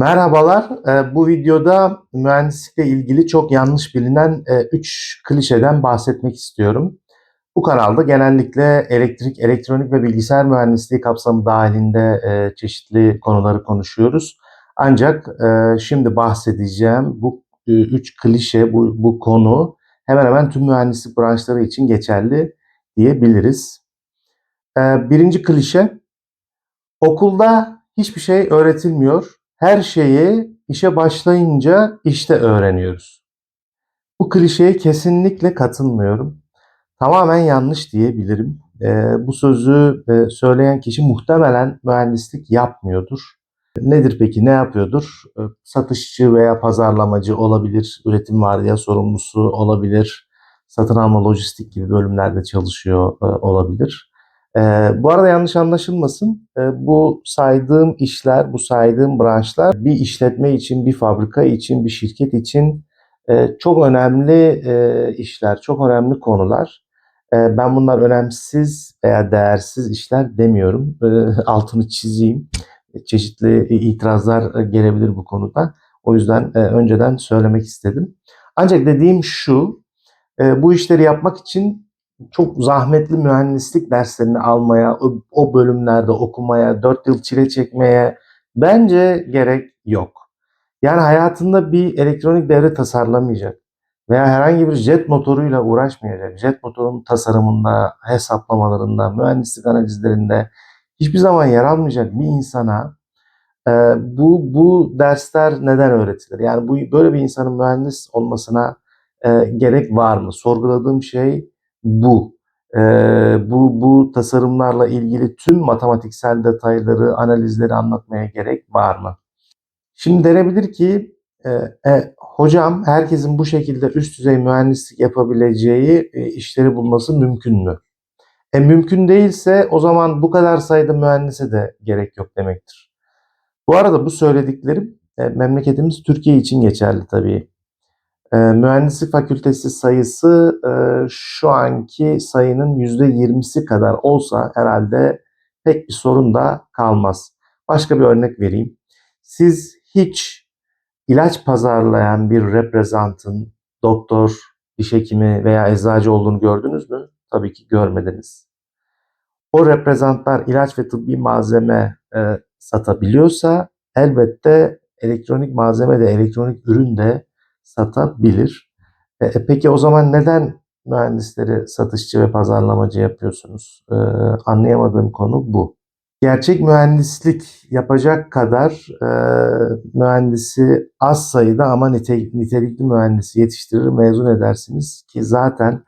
Merhabalar. Ee, Bu videoda mühendislikle ilgili çok yanlış bilinen 3 klişeden bahsetmek istiyorum. Bu kanalda genellikle elektrik, elektronik ve bilgisayar mühendisliği kapsamı dahilinde e, çeşitli konuları konuşuyoruz. Ancak e, şimdi bahsedeceğim bu 3 klişe, bu, bu konu hemen hemen tüm mühendislik branşları için geçerli diyebiliriz. E, Birinci klişe, okulda hiçbir şey öğretilmiyor. Her şeyi işe başlayınca işte öğreniyoruz. Bu klişeye kesinlikle katılmıyorum. Tamamen yanlış diyebilirim. Eee, bu sözü e, söyleyen kişi muhtemelen mühendislik yapmıyordur. Nedir peki? Ne yapıyordur? E, Satışçı veya pazarlamacı olabilir, üretim vardiya sorumlusu olabilir, satın alma lojistik gibi bölümlerde çalışıyor e, olabilir. E, bu arada yanlış anlaşılmasın. E, bu saydığım işler, bu saydığım branşlar bir işletme için, bir fabrika için, bir şirket için e, çok önemli e, işler, çok önemli konular. E, ben bunlar önemsiz veya değersiz işler demiyorum. E, altını çizeyim. Çeşitli itirazlar gelebilir bu konuda. O yüzden e, önceden söylemek istedim. Ancak dediğim şu, e, bu işleri yapmak için çok zahmetli mühendislik derslerini almaya, o, o bölümlerde okumaya, 4 yıl çile çekmeye bence gerek yok. Yani hayatında bir elektronik devre tasarlamayacak veya herhangi bir jet motoruyla uğraşmayacak. Jet motorunun tasarımında, hesaplamalarında, mühendislik analizlerinde hiçbir zaman yer almayacak bir insana e, bu bu dersler neden öğretilir? Yani bu böyle bir insanın mühendis olmasına e, gerek var mı? Sorguladığım şey bu. E, bu bu tasarımlarla ilgili tüm matematiksel detayları, analizleri anlatmaya gerek var mı? Şimdi denebilir ki e, e, hocam herkesin bu şekilde üst düzey mühendislik yapabileceği e, işleri bulması mümkün mü? E, mümkün değilse o zaman bu kadar sayıda mühendise de gerek yok demektir. Bu arada bu söylediklerim e, memleketimiz Türkiye için geçerli tabii. E, mühendislik fakültesi sayısı e, şu anki sayının %20'si kadar olsa herhalde pek bir sorun da kalmaz. Başka bir örnek vereyim. Siz hiç ilaç pazarlayan bir reprezentın doktor, diş hekimi veya eczacı olduğunu gördünüz mü? Tabii ki görmediniz. O reprezentlar ilaç ve tıbbi malzeme e, satabiliyorsa elbette elektronik malzeme de elektronik ürün de satabilir. E, e, peki o zaman neden mühendisleri satışçı ve pazarlamacı yapıyorsunuz? E, anlayamadığım konu bu gerçek mühendislik yapacak kadar e, mühendisi az sayıda ama nite, nitelikli mühendisi yetiştirir, mezun edersiniz ki zaten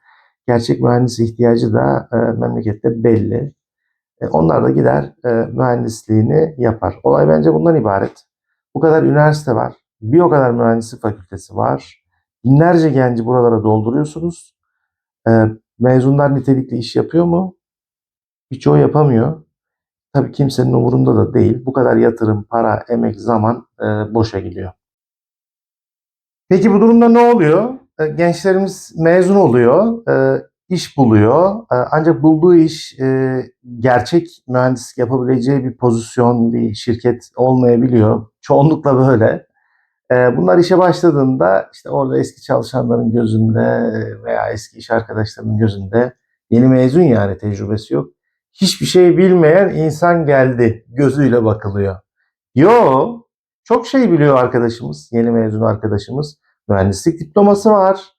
gerçek mühendis ihtiyacı da e, memlekette belli. E, onlar da gider e, mühendisliğini yapar. Olay bence bundan ibaret. Bu kadar üniversite var, bir o kadar mühendislik fakültesi var. Binlerce genci buralara dolduruyorsunuz. E, mezunlar nitelikli iş yapıyor mu? Birçoğu yapamıyor. Tabii kimsenin umurunda da değil. Bu kadar yatırım, para, emek, zaman e, boşa gidiyor. Peki bu durumda ne oluyor? E, gençlerimiz mezun oluyor, e, iş buluyor. E, ancak bulduğu iş e, gerçek mühendislik yapabileceği bir pozisyon, bir şirket olmayabiliyor. Çoğunlukla böyle. E, bunlar işe başladığında işte orada eski çalışanların gözünde veya eski iş arkadaşlarının gözünde yeni mezun yani tecrübesi yok hiçbir şey bilmeyen insan geldi gözüyle bakılıyor. Yo, çok şey biliyor arkadaşımız, yeni mezun arkadaşımız. Mühendislik diploması var.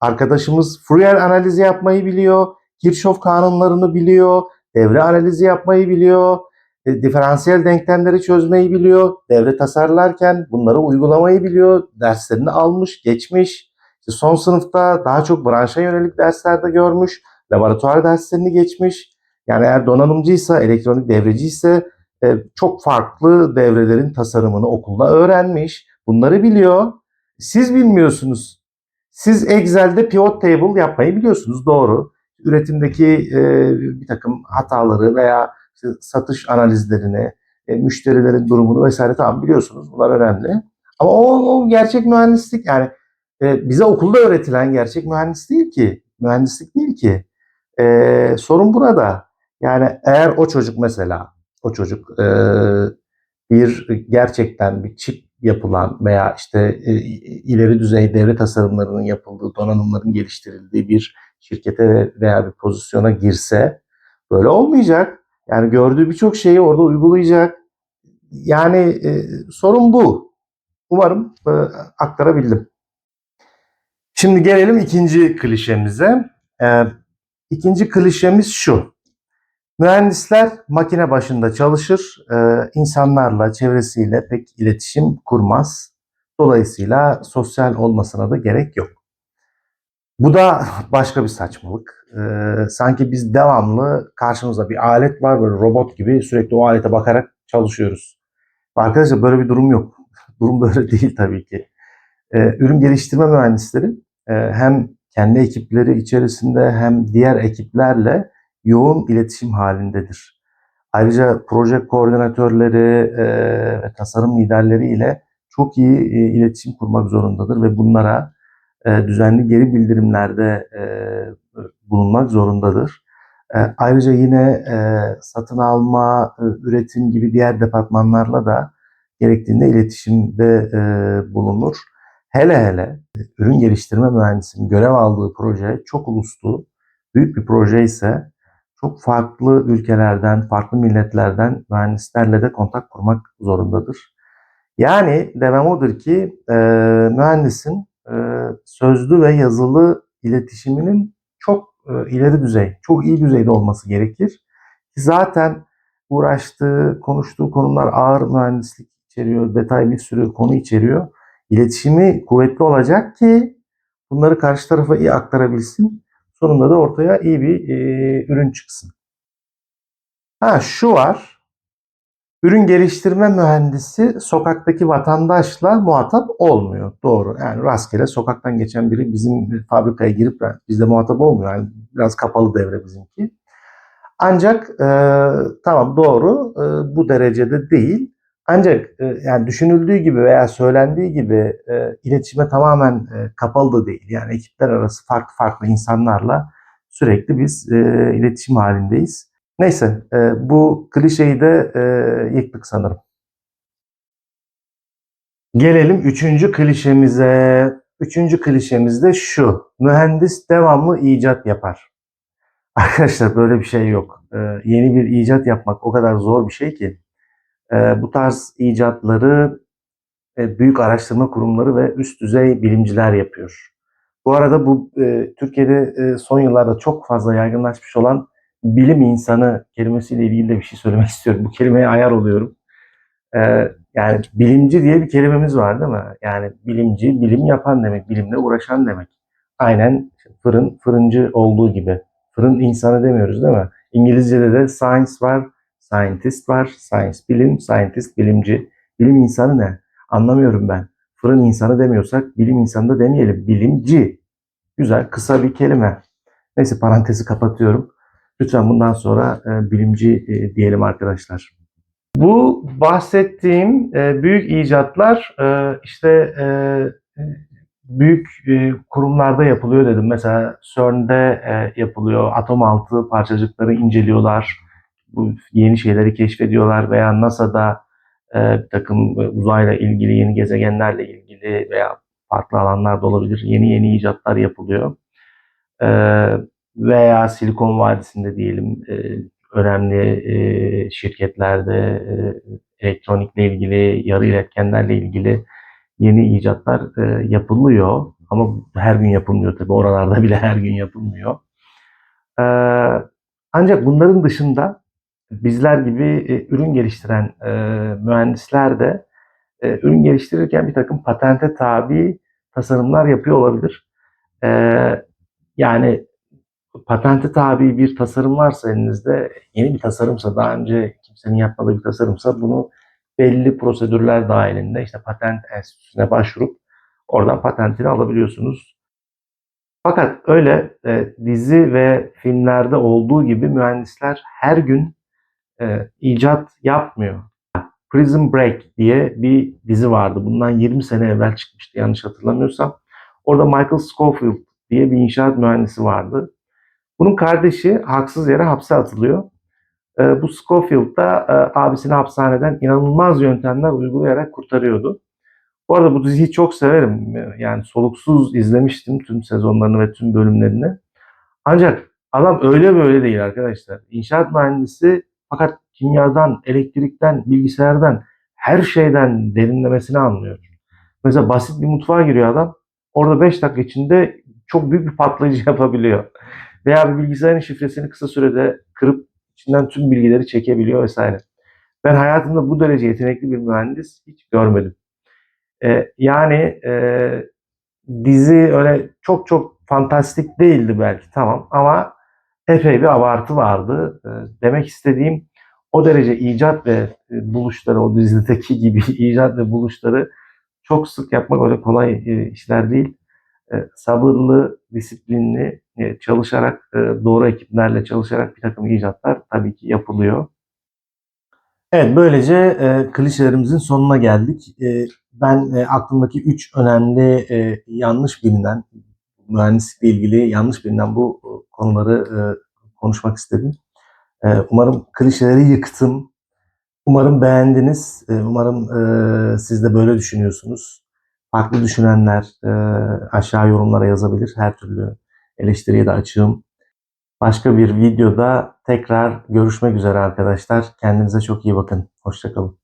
Arkadaşımız Fourier analizi yapmayı biliyor. Kirchhoff kanunlarını biliyor. Devre analizi yapmayı biliyor. E, diferansiyel denklemleri çözmeyi biliyor. Devre tasarlarken bunları uygulamayı biliyor. Derslerini almış, geçmiş. İşte son sınıfta daha çok branşa yönelik derslerde görmüş. Laboratuvar derslerini geçmiş yani eğer donanımcıysa, elektronik devreci e, çok farklı devrelerin tasarımını okulda öğrenmiş. Bunları biliyor. Siz bilmiyorsunuz. Siz Excel'de pivot table yapmayı biliyorsunuz doğru. Üretimdeki e, bir takım hataları veya işte satış analizlerini, e, müşterilerin durumunu vesaire tamam biliyorsunuz. Bunlar önemli. Ama o, o gerçek mühendislik yani e, bize okulda öğretilen gerçek mühendis değil ki. Mühendislik değil ki. E, sorun burada. Yani eğer o çocuk mesela o çocuk e, bir gerçekten bir çip yapılan veya işte e, ileri düzey devre tasarımlarının yapıldığı, donanımların geliştirildiği bir şirkete veya bir pozisyona girse böyle olmayacak. Yani gördüğü birçok şeyi orada uygulayacak. Yani e, sorun bu. Umarım e, aktarabildim. Şimdi gelelim ikinci klişemize. E, ikinci klişemiz şu. Mühendisler makine başında çalışır, e, insanlarla, çevresiyle pek iletişim kurmaz. Dolayısıyla sosyal olmasına da gerek yok. Bu da başka bir saçmalık. E, sanki biz devamlı karşımızda bir alet var böyle robot gibi sürekli o alete bakarak çalışıyoruz. Arkadaşlar böyle bir durum yok. Durum böyle değil tabii ki. E, ürün geliştirme mühendisleri e, hem kendi ekipleri içerisinde hem diğer ekiplerle yoğun iletişim halindedir. Ayrıca proje koordinatörleri e, ve tasarım liderleri ile çok iyi e, iletişim kurmak zorundadır ve bunlara e, düzenli geri bildirimlerde e, bulunmak zorundadır. E, ayrıca yine satın alma, üretim gibi diğer departmanlarla da gerektiğinde iletişimde bulunur. Hele hele ürün geliştirme mühendisinin görev aldığı proje çok uluslu, büyük bir proje ise çok farklı ülkelerden, farklı milletlerden mühendislerle de kontak kurmak zorundadır. Yani demem odur ki e, mühendisin sözlü ve yazılı iletişiminin çok e, ileri düzey, çok iyi düzeyde olması gerekir. Zaten uğraştığı, konuştuğu konular ağır mühendislik içeriyor, detay bir sürü konu içeriyor. İletişimi kuvvetli olacak ki bunları karşı tarafa iyi aktarabilsin. Sonunda da ortaya iyi bir e, ürün çıksın. Ha şu var. Ürün geliştirme mühendisi sokaktaki vatandaşla muhatap olmuyor. Doğru. Yani rastgele sokaktan geçen biri bizim fabrikaya girip bizde muhatap olmuyor. Yani biraz kapalı devre bizimki. Ancak e, tamam doğru e, bu derecede değil. Ancak e, yani düşünüldüğü gibi veya söylendiği gibi e, iletişime tamamen e, kapalı da değil. Yani ekipler arası farklı farklı insanlarla sürekli biz e, iletişim halindeyiz. Neyse e, bu klişeyi de e, yıktık sanırım. Gelelim üçüncü klişemize. Üçüncü klişemiz de şu. Mühendis devamlı icat yapar. Arkadaşlar böyle bir şey yok. E, yeni bir icat yapmak o kadar zor bir şey ki. E, bu tarz icatları e, büyük araştırma kurumları ve üst düzey bilimciler yapıyor. Bu arada bu e, Türkiye'de e, son yıllarda çok fazla yaygınlaşmış olan bilim insanı kelimesiyle ilgili de bir şey söylemek istiyorum. Bu kelimeye ayar oluyorum. E, yani bilimci diye bir kelimemiz var değil mi? Yani bilimci, bilim yapan demek, bilimle uğraşan demek. Aynen fırın, fırıncı olduğu gibi. Fırın insanı demiyoruz değil mi? İngilizce'de de science var, Scientist var. Science bilim, scientist bilimci. Bilim insanı ne? Anlamıyorum ben. Fırın insanı demiyorsak bilim insanı da demeyelim. Bilimci. Güzel, kısa bir kelime. Neyse parantezi kapatıyorum. Lütfen bundan sonra e, bilimci e, diyelim arkadaşlar. Bu bahsettiğim e, büyük icatlar e, işte e, büyük e, kurumlarda yapılıyor dedim. Mesela CERN'de e, yapılıyor. Atom altı parçacıkları inceliyorlar bu yeni şeyleri keşfediyorlar veya NASA'da e, bir takım e, uzayla ilgili, yeni gezegenlerle ilgili veya farklı alanlarda olabilir. Yeni yeni icatlar yapılıyor. E, veya Silikon Vadisi'nde diyelim e, önemli e, şirketlerde e, elektronikle ilgili, yarı iletkenlerle ilgili yeni icatlar e, yapılıyor. Ama her gün yapılmıyor tabii. Oralarda bile her gün yapılmıyor. Ancak bunların dışında bizler gibi ürün geliştiren mühendisler de ürün geliştirirken bir takım patente tabi tasarımlar yapıyor olabilir. Yani patente tabi bir tasarım varsa elinizde, yeni bir tasarımsa, daha önce kimsenin yapmadığı bir tasarımsa bunu belli prosedürler dahilinde işte patent enstitüsüne başvurup oradan patentini alabiliyorsunuz. Fakat öyle e, dizi ve filmlerde olduğu gibi mühendisler her gün e, icat yapmıyor. Prison Break diye bir dizi vardı. Bundan 20 sene evvel çıkmıştı yanlış hatırlamıyorsam. Orada Michael Scofield diye bir inşaat mühendisi vardı. Bunun kardeşi haksız yere hapse atılıyor. bu Scofield da abisini hapishaneden inanılmaz yöntemler uygulayarak kurtarıyordu. Bu arada bu diziyi çok severim. Yani soluksuz izlemiştim tüm sezonlarını ve tüm bölümlerini. Ancak adam öyle böyle değil arkadaşlar. İnşaat mühendisi fakat kimyadan, elektrikten, bilgisayardan her şeyden derinlemesine anlıyor. Mesela basit bir mutfağa giriyor adam. Orada 5 dakika içinde çok büyük bir patlayıcı yapabiliyor. Veya bir bilgisayarın şifresini kısa sürede kırıp içinden tüm bilgileri çekebiliyor vesaire. Ben hayatımda bu derece yetenekli bir mühendis hiç görmedim. Ee, yani e, dizi öyle çok çok fantastik değildi belki tamam ama epey bir abartı vardı. Ee, demek istediğim o derece icat ve e, buluşları o dizideki gibi icat ve buluşları çok sık yapmak öyle kolay e, işler değil. E, sabırlı, disiplinli e, çalışarak, e, doğru ekiplerle çalışarak bir takım icatlar tabii ki yapılıyor. Evet, böylece e, klişelerimizin sonuna geldik. E, ben e, aklımdaki üç önemli e, yanlış bilinen, mühendislikle ilgili yanlış bilinen bu konuları e, konuşmak istedim. E, umarım klişeleri yıktım. Umarım beğendiniz. E, umarım e, siz de böyle düşünüyorsunuz. Farklı düşünenler e, aşağı yorumlara yazabilir. Her türlü eleştiriye de açığım. Başka bir videoda tekrar görüşmek üzere arkadaşlar. Kendinize çok iyi bakın. Hoşçakalın.